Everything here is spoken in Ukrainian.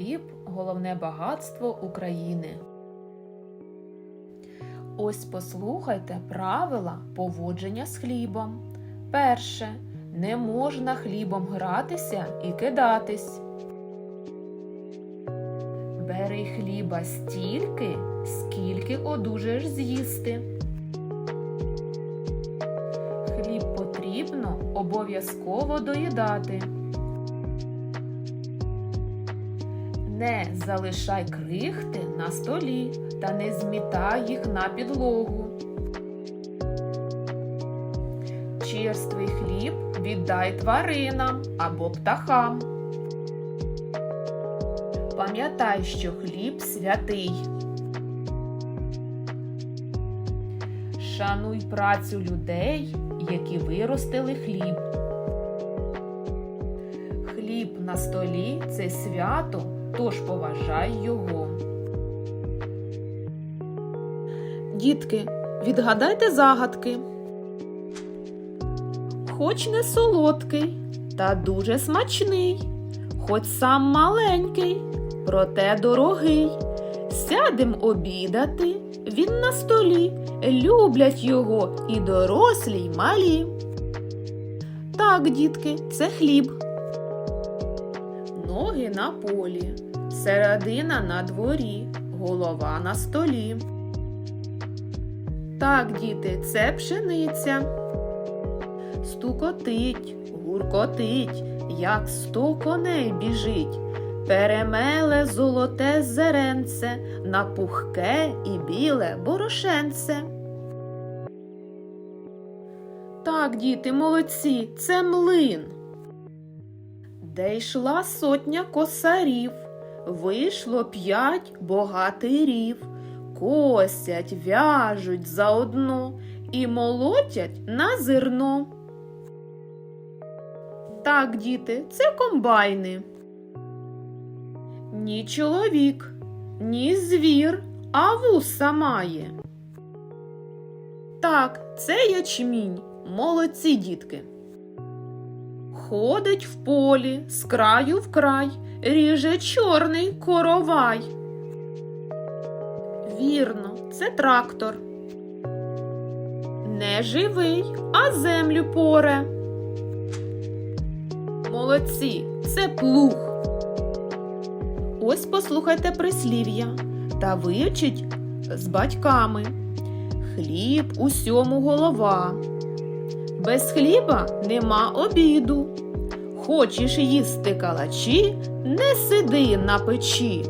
хліб головне багатство України. Ось послухайте правила поводження з хлібом. Перше. Не можна хлібом гратися і кидатись. Бери хліба стільки, скільки одужаєш з'їсти. Хліб потрібно обов'язково доїдати. Не залишай крихти на столі та не змітай їх на підлогу. Черствий хліб віддай тваринам або птахам. Пам'ятай, що хліб святий. Шануй працю людей, які виростили хліб. Хліб на столі це свято, тож поважай його. Дітки, відгадайте загадки. Хоч не солодкий, та дуже смачний, хоч сам маленький, проте дорогий. Сядем обідати, він на столі, люблять його і дорослі, й малі. Так, дітки, це хліб. Ноги на полі, середина на дворі, голова на столі. Так, діти, це пшениця. Стукотить, гуркотить, як сто коней біжить. Перемеле золоте зеренце на пухке і біле борошенце. Так, діти, молодці, це млин. Де йшла сотня косарів, вийшло п'ять богатирів, косять, в'яжуть заодно і молотять на зерно. Так, діти, це комбайни. Ні чоловік, ні звір, а вуса має. Так, це ячмінь, молодці дітки. Ходить в полі з краю в край, ріже чорний коровай. Вірно, це трактор. Не живий, а землю поре. Молодці, це плуг. Ось послухайте прислів'я та вивчіть з батьками. Хліб усьому голова. Без хліба нема обіду. Хочеш їсти калачі, не сиди на печі.